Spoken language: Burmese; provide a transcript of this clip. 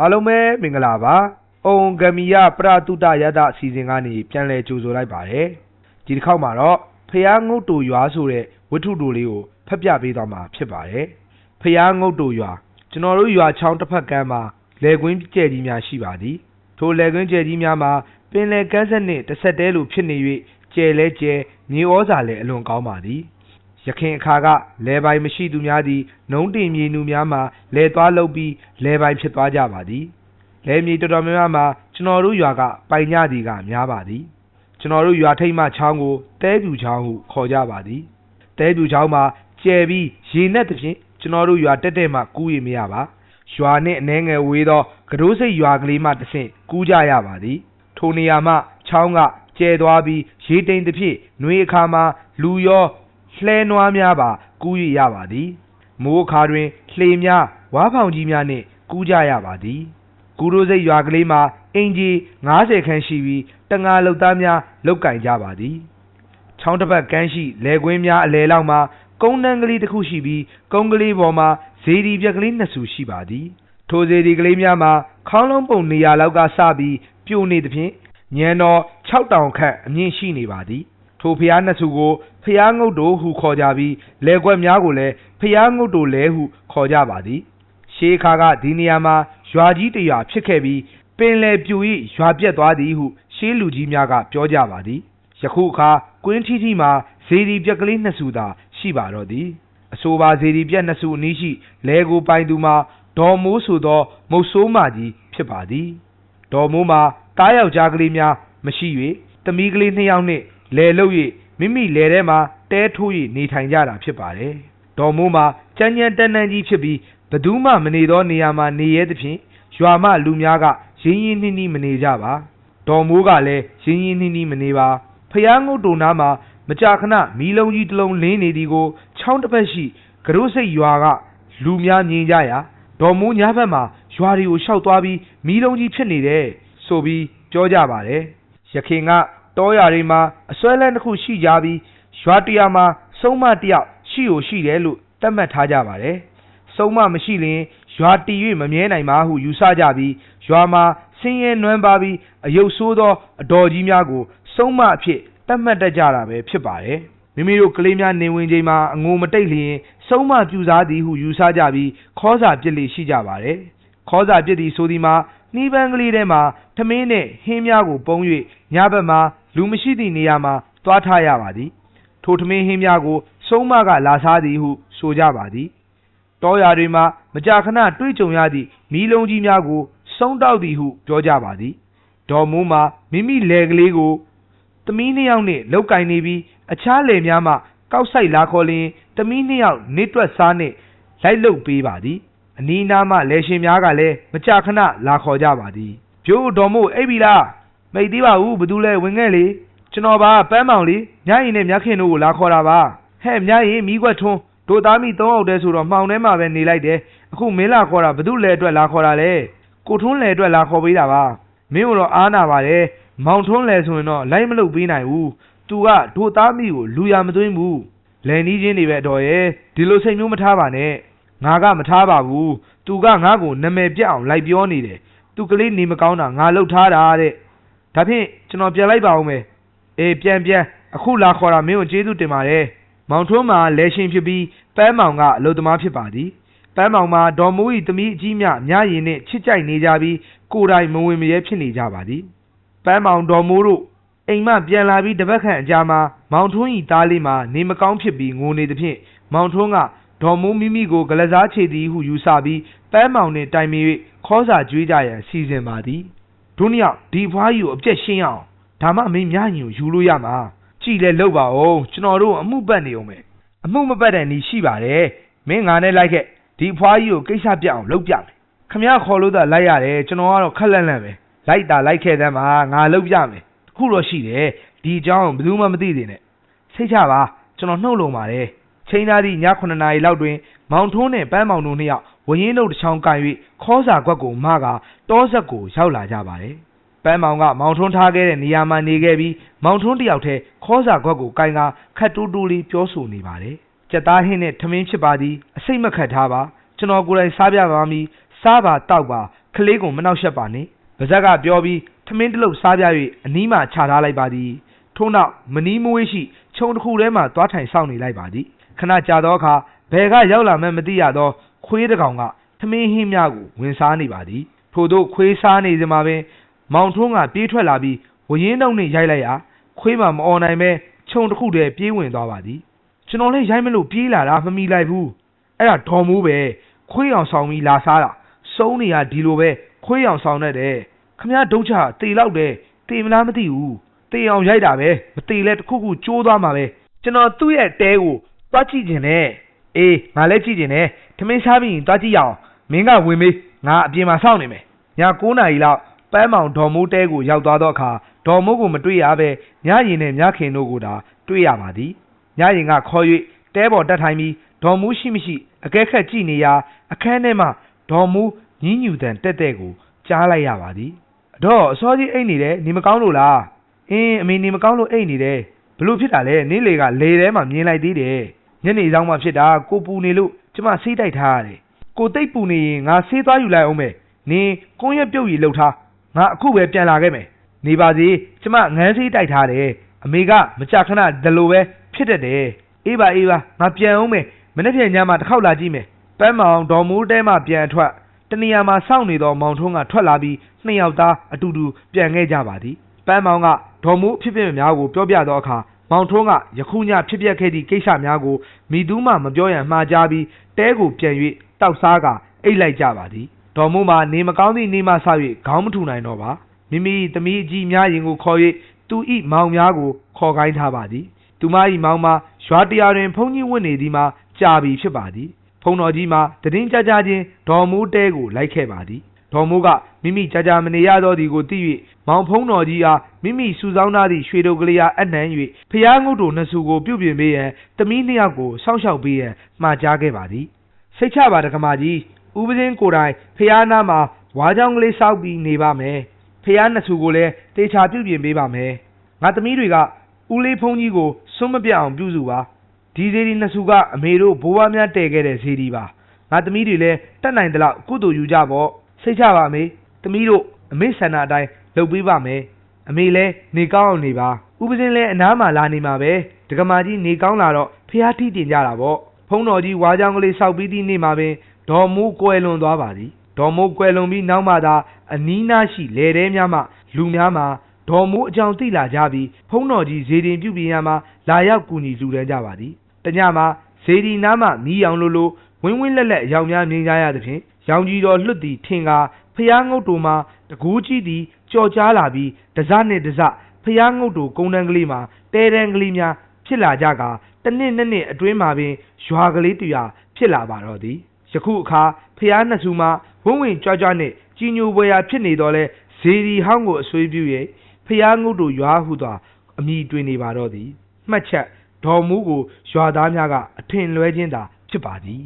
အားလုံးပဲမင်္ဂလာပါအုံဂမီယပရတုတယတအစီအစဉ်ကနေပြန်လည်ကြိုဆိုလိုက်ပါတယ်ဒီတစ်ခေါက်မှာတော့ဖျားငုတ်တူရွာဆိုတဲ့ဝတ္ထုတူလေးကိုဖတ်ပြပေးသွားမှာဖြစ်ပါတယ်ဖျားငုတ်တူရွာကျွန်တော်တို့ရွာချောင်းတစ်ဖက်ကမ်းမှာလယ်ကွင်းကျဲကြီးများရှိပါသည်ထိုလယ်ကွင်းကျဲကြီးများမှာပင်လယ်ကမ်းဆက်နှင့်တစ်ဆက်တည်းလိုဖြစ်နေ၍ကျဲလဲကျဲမြေဩဇာလည်းအလွန်ကောင်းပါသည် ရခင်အခါကလဲပိုင်မရှိသူများသည်နှုံးတင်မြေနူများမှာလဲသွားလုပ်ပြီးလဲပိုင်ဖြစ်သွားကြပါသည်လဲမြေတော်တော်များများမှာကျွန်တော်တို့ရွာကပိုင်ညသည်ကများပါသည်ကျွန်တော်တို့ရွာထိပ်မှချောင်းကိုတဲပြူချောင်းဟုခေါ်ကြပါသည်တဲပြူချောင်းမှာကျဲပြီးရေနဲ့တဖြင့်ကျွန်တော်တို့ရွာတက်တက်မှကူးရမရပါရွာနှင့်အနှဲငယ်ဝေးသောကတိုးစိတ်ရွာကလေးမှတဆင့်ကူးကြရပါသည်ထိုနေရာမှချောင်းကကျဲသွားပြီးရေတိမ်သဖြင့်နှွေအခါမှာလူရော လှဲနွားများပါ ကူးရရပါသည်မိုးအခါတွင်လှေများဝါးဖောင်ကြီးများနှင့် ကူးကြရပါသည်ကူရိုးစိတ်ရွာကလေးမှာအင်ဂျီ90ခန်းရှိပြီးတငါလုတ်သားများလုတ်ကင်ကြပါသည်ချောင်းတစ်ပတ်ကမ်းရှိလယ်ကွင်းများအလယ်လောက်မှာကုန်းတန်းကလေးတစ်ခုရှိပြီးကုန်းကလေးပေါ်မှာဇေဒီပြက်ကလေးနှစ်ဆူရှိပါသည်ထိုဇေဒီကလေးများမှာခေါင်းလုံးပုံနေရာလောက်ကစပြီးပြိုနေသဖြင့်ညံတော်6တောင်ခန့်အမြင့်ရှိနေပါသည် ထိုဖျားနှစ်ဆူကိုဖျားငုတ်တို့ဟုခေါ်ကြပြီးလဲကွက်များကိုလည်းဖျားငုတ်တို့လဲဟုခေါ်ကြပါသည်ရှေးခါကဒီနေရာမှာရွာကြီးတရွာဖြစ်ခဲ့ပြီးပင်လယ်ပြူ၏ရွာပြက်သွားသည်ဟုရှေးလူကြီးများကပြောကြပါသည်ယခုအခါကွင်းထီထီမှာဇေဒီပြက်ကလေးနှစ်ဆူသာရှိပါတော့သည်အဆိုပါဇေဒီပြက်နှစ်ဆူအနည်းရှိလဲကိုပိုင်သူမှာဒေါ်မိုးဆိုသောမုတ်ဆိုးမကြီးဖြစ်ပါသည်ဒေါ်မိုးမှာတားယောက်ျားကလေးများမရှိ၍တမီးကလေးနှစ်ယောက်နှင့် လဲလုတ်၍မိမိလဲထဲမှာတဲထိုး၍နေထိုင်ကြတာဖြစ်ပါတယ်ဒေါ်မိုးမှာကြမ်းကြမ်းတန်းတန်းကြီးဖြစ်ပြီးဘသူမှမနေသောနေရာမှာနေရသဖြင့်ရွာမှလူများကရင်းရင်းနှီးနှီးမနေကြပါဒေါ်မိုးကလည်းရင်းရင်းနှီးနှီးမနေပါဖျားငုတ်တုံနားမှာမကြာခဏမီးလုံးကြီးတစ်လုံးလင်းနေသည်ကိုချောင်းတစ်ဖက်ရှိကရုစိတ်ရွာကလူများမြင်ကြရာဒေါ်မိုးညဘက်မှာရွာတွေကိုရှောက်သွားပြီးမီးလုံးကြီးဖြစ်နေတယ်ဆိုပြီးပြောကြပါတယ်ရခင်က တောရွာတွေမှာအစွဲလန်းတစ်ခုရှိကြပြီးရွာတရာမှာစုံမတယောက်ရှိ ਉਹ ရှိတယ်လို့သတ်မှတ်ထားကြပါတယ်စုံမမရှိရင်ရွာတည်၍မမြဲနိုင်ပါဟုယူဆကြပြီးရွာမှာဆင်းရဲနွမ်းပါပြီးအယုတ်ဆိုးသောအတော်ကြီးများကိုစုံမအဖြစ်တတ်မှတ်တတ်ကြတာပဲဖြစ်ပါတယ်မိမိတို့ကလေးများနေဝင်ချိန်မှာအငိုမတိတ်လျင်စုံမပြူစားသည်ဟုယူဆကြပြီးခေါ်စာပြစ်လေရှိကြပါတယ်ခေါ်စာပြစ်သည်ဆိုသည်မှာနှီးပန်းကလေးထဲမှာထမင်းနှင့်ဟင်းများကိုပုံ၍ညဘက်မှာ လူမရှိသည့်နေရာမှာသွားထားရပါသည်ထိုထမင်းဟင်းများကိုစုံမကလာစားသည်ဟုဆိုကြပါသည်တောရာတွေမှာမကြာခဏတွေ့ကြုံရသည့်မီးလုံးကြီးများကိုစုံတောက်သည်ဟုပြောကြပါသည်ဒေါ်မိုးမှာမိမိလယ်ကလေးကိုသမီးနှစ်ယောက်နှင့်လောက်ကင်နေပြီးအခြားလယ်များမှကောက်ဆိုင်လာခေါ်လျင်သမီးနှစ်ယောက်နေတွက်စားနှင့်လိုက်လုတ်ပေးပါသည်အနီးနားမှလယ်ရှင်များကလည်းမကြာခဏလာခေါ်ကြပါသည်ပြိုးတော်မို့အိပ်ပြီလား မိတ်သေးပါဘူးဘသူလဲဝင်ခဲ့လေကျွန်တော်ပါပန်းမောင်လေးညရင်နဲ့မြတ်ခင်တို့ကိုလာခေါ်တာပါဟဲ့ညရင်မိခွက်ထွန်းတို့သားမိသုံးယောက်တည်းဆိုတော့မှောင်ထဲမှာပဲနေလိုက်တယ်အခုမင်းလာခေါ်တာဘသူလဲအတွက်လာခေါ်တာလဲကိုထွန်းလဲအတွက်လာခေါ်ပေးတာပါမင်းတို့တော့အားနာပါတယ်မောင်ထွန်းလဲဆိုရင်တော့လိုက်မလုပ်ပေးနိုင်ဘူးသူကတို့သားမိကိုလူရမသွင်းဘူးလယ်နီးချင်းတွေပဲတော်ရဲ့ဒီလိုစိတ်မျိုးမထားပါနဲ့ငါကမထားပါဘူးသူကငါ့ကိုနာမည်ပြအောင်လိုက်ပြောနေတယ်သူကလေးနေမကောင်းတာငါလှုပ်ထားတာတဲ့ ဒါဖြင့်ကျွန်တော်ပြန်လိုက်ပါဦးမယ်အေးပြန်ပြန်အခုလာခေါ်တာမင်းကိုကျေးဇူးတင်ပါတယ်မောင်ထွန်းမှာလဲရှင်ဖြစ်ပြီးပန်းမောင်ကအလုသမားဖြစ်ပါသည်ပန်းမောင်မှာဒေါ်မိုး၏သမီးအကြီးမြမြရင်နှင့်ချစ်ကြိုက်နေကြပြီးကိုယ်တိုင်မဝင်မရဲဖြစ်နေကြပါသည်ပန်းမောင်ဒေါ်မိုးတို့အိမ်မှပြန်လာပြီးတပတ်ခန့်အကြာမှာမောင်ထွန်း၏သားလေးမှာနေမကောင်းဖြစ်ပြီးငိုနေသဖြင့်မောင်ထွန်းကဒေါ်မိုးမိမိကိုဂလစားချေသည်ဟုယူဆပြီးပန်းမောင်နှင့်တိုင်ပင်၍ခေါ်စာကြွေးကြရန်စီစဉ်ပါသည် တို့နှစ်ယောက်ဒီဖွားကြီးကိုအပြက်ရှင်းအောင်ဒါမှမင်းမြရင်ကိုယူလို့ရမှာကြည်လဲလောက်ပါအောင်ကျွန်တော်တို့အမှုပတ်နေအောင်မယ်အမှုမပတ်တဲ့နီးရှိပါတယ်မင်းငါနဲ့လိုက်ခဲ့ဒီဖွားကြီးကိုကိစ္စပြအောင်လုပ်ပြမယ်ခမရခေါ်လို့သာလိုက်ရတယ်ကျွန်တော်ကတော့ခက်လန့်လန့်ပဲလိုက်တာလိုက်ခဲ့တဲ့မှာငါလုပ်ပြမယ်ခုတော့ရှိတယ်ဒီအကြောင်းဘယ်သူမှမသိသေးနဲ့စိတ်ချပါကျွန်တော်နှုတ်လုံပါတယ်ချိန်သားသည့်ည9နာရီလောက်တွင်မောင်ထုံးနှင့်ပန်းမောင်တို့နှစ်ယောက် ဝရင်တို့တစ်ချောင်းကန်၍ခေါစာခွက်ကိုမကတောဆက်ကိုရောက်လာကြပါတယ်ပန်းမောင်ကမောင်ထွန်းထားခဲ့တဲ့နေရာမှာနေခဲ့ပြီးမောင်ထွန်းတယောက်တည်းခေါစာခွက်ကိုကိုင်ကခတ်တူးတူးလေးပြောဆိုနေပါတယ်ကြက်သားဟင်းနဲ့ထမင်းဖြစ်ပါသည်အစိတ်မခတ်ထားပါကျွန်တော်ကိုယ်တိုင်စားပြပါမည်စားပါတောက်ပါခလေးကိုမနှောက်ယှက်ပါနှင့်ပါဇက်ကပြောပြီးထမင်းတစ်လုံးစားပြ၍အနီးမှခြာထားလိုက်ပါသည်ထို့နောက်မနီးမဝေးရှိခြုံတစ်ခုထဲမှသွားထိုင်ဆောင်နေလိုက်ပါသည်ခဏကြာသောအခါဘယ်ကရောက်လာမှန်းမသိရသော ခွေးတစ်ကောင်ကထမင်းဟင်းများကိုဝင်စားနေပါသည်ထို့သောခွေးစားနေစမှာပင်မောင်ထွန်းကပြေးထွက်လာပြီးဝရင်တုံနှင့်ရိုက်လိုက်ရာခွေးမှမអော်နိုင်ပဲခြုံတစ်ခုတည်းပြေးဝင်သွားပါသည်ကျွန်တော်လည်းရိုက်မလို့ပြေးလာတာမမီလိုက်ဘူးအဲ့ဒါဒေါ်မိုးပဲခွေးအောင်ဆောင်ပြီးလာစားတာစုံးနေရဒီလိုပဲခွေးအောင်ဆောင်တတ်တယ်ခမရဒုတ်ချတေလောက်တယ်တေမလားမသိဘူးတေအောင်ရိုက်တာပဲမတေလဲတစ်ခုခုကျိုးသွားမှာပဲကျွန်တော်သူ့ရဲ့တဲကိုသွားကြည့်ခြင်းနဲ့အေးငါလည်းကြည့်ခြင်းနဲ့ ထမင်းစားပြီးရင်သွားကြည့်ရအောင်မင်းကဝင်မေးငါအပြင်မှာစောင့်နေမယ်ည9နာရီလောက်ပန်းမောင်ဒေါ်မိုးတဲကိုရောက်သွားသောအခါဒေါ်မိုးကိုမတွေ့ရပဲညရင်နဲ့ညခင်တို့ကိုသာတွေ့ရပါသည်ညရင်ကခေါ်၍တဲပေါ်တက်ထိုင်ပြီးဒေါ်မိုးရှိမရှိအကဲခတ်ကြည့်နေရာအခန်းထဲမှဒေါ်မိုးညင်းညူတန်တက်တဲ့ကိုကြားလိုက်ရပါသည်အတော့အစောကြီးအိတ်နေတယ်နေမကောင်းလို့လားအင်းအမေနေမကောင်းလို့အိတ်နေတယ်ဘလို့ဖြစ်တာလဲနေ့လေကလေထဲမှာမြင်လိုက်သေးတယ်ညနေဆောင်မှဖြစ်တာကိုပူနေလို့ ကျမဆေးတိုက်ထားရတယ်ကိုတိတ်ပူနေရင်ငါဆေးသွားယူလိုက်အောင်မယ်နင်ကွန်းရက်ပြုတ်ရီလှုပ်ထားငါအခုပဲပြန်လာခဲ့မယ်နေပါစေကျမငန်းဆေးတိုက်ထားတယ်အမေကမကြခဏဒလိုပဲဖြစ်တတ်တယ်အေးပါအေးပါငါပြန်အောင်မယ်မနေ့ပြန်ညမှာတစ်ခေါက်လာကြည့်မယ်ပန်းမောင်ဒေါ်မိုးတဲမှပြန်အထွက်တနေရာမှာစောင့်နေသောမောင်ထွန်းကထွက်လာပြီးနှစ်ယောက်သားအတူတူပြန်ခဲ့ကြပါသည်ပန်းမောင်ကဒေါ်မိုးဖြစ်ဖြစ်များကိုပြောပြသောအခါ မောင်ထွန်းကယခုညဖြစ်ပျက်ခဲ့သည့်ကိစ္စများကိုမိသူမှမပြောရန်မှားကြားပြီးတဲကိုပြန်၍တောက်စားကအိတ်လိုက်ကြပါသည်ဒေါ်မိုးမှာနေမကောင်းသည့်နေမှဆ၍ခေါင်းမထူနိုင်တော့ပါမိမိသမီးအကြီးများရင်ကိုခေါ်၍သူဤမောင်များကိုခေါ်ခိုင်းထားပါသည်သူမ၏မောင်မှာရွာတရားတွင်ဘုန်းကြီးဝင်နေသည်မှာကြာပြီဖြစ်ပါသည်ဖုံတော်ကြီးမှာတည်င်းကြကြချင်းဒေါ်မိုးတဲကိုလိုက်ခဲ့ပါသည် ဒေါ်မိုးကမိမိကြကြမနေရသောသည်ကိုသိ၍မောင်ဖုံတော်ကြီးအားမိမိစုဆောင်းထားသည့်ရွှေတို့ကလေးအားအနှံ၍ဖျားငုတ်တို့နှစ်စုကိုပြုတ်ပြင်ပေးရန်သမီးနှစ်ယောက်ကိုစောင့်ရှောက်ပေးရန်မှာကြားခဲ့ပါသည်စိတ်ချပါတကမာကြီးဥပစင်းကိုယ်တိုင်ဖျားနာမှာဝါကြောင်ကလေးစောက်ပြီးနေပါမယ်ဖျားနှစ်စုကိုလည်းတေချာပြုတ်ပြင်ပေးပါမယ်ငါသမီးတွေကဦးလေးဖုံးကြီးကိုစွန့်မပြတ်အောင်ပြုစုပါဒီစေဒီနှစ်စုကအမေတို့ဘိုးဘွားများတည်ခဲ့တဲ့စေဒီပါငါသမီးတွေလည်းတက်နိုင်သလောက်ကုသိုလ်ယူကြပေါ့ စိတ်ချပါမေသမီးတို့အမေဆန္ဒအတိုင်းလုပ်ပေးပါမယ်အမေလည်းနေကောင်းအောင်နေပါဥပစင်းလည်းအနားမှာလာနေမှာပဲဒကမာကြီးနေကောင်းလာတော့ဖះထီးတင်ကြတာပေါ့ဖုံးတော်ကြီးဝါကြောင်ကလေးစောက်ပြီးသည့်နေ့မှာပင်ဒေါ်မိုးကွယ်လွန်သွားပါသည်ဒေါ်မိုးကွယ်လွန်ပြီးနောက်မှသာအနီးနားရှိလေတဲများမှလူများမှဒေါ်မိုးအကြောင်းသိလာကြပြီးဖုံးတော်ကြီးဇေဒီပြုပြင်ရမှာလာရောက်ကူညီလူတန်းကြပါသည်တညမှာဇေဒီနားမှမီးအောင်လိုလိုဝင်းဝင်းလက်လက်ရောင်များမြင်ကြရသဖြင့် ရောင်ကြီးတော်လွတ်သည်ထင်ကားဖျားငုတ်တူမှာတကူးကြီးသည်ကြော်ကြားလာပြီးတစနှင့်တစဖျားငုတ်တူကုန်းတန်းကလေးမှာတဲတန်းကလေးများဖြစ်လာကြကာတနစ်နှစ်နှစ်အတွင်းမှာပင်ရွာကလေးတူရာဖြစ်လာပါတော့သည်ယခုအခါဖျားနှစ်စုမှာဝင်းဝင်ကြွကြွနှင့်ကြီးညိုပွဲရာဖြစ်နေတော့လဲဇေဒီဟောင်းကိုအဆွေးပြု၍ဖျားငုတ်တူရွာဟုသောအမိတွင်နေပါတော့သည်မှတ်ချက်ဒေါ်မူးကိုရွာသားများကအထင်လွဲခြင်းသာဖြစ်ပါသည်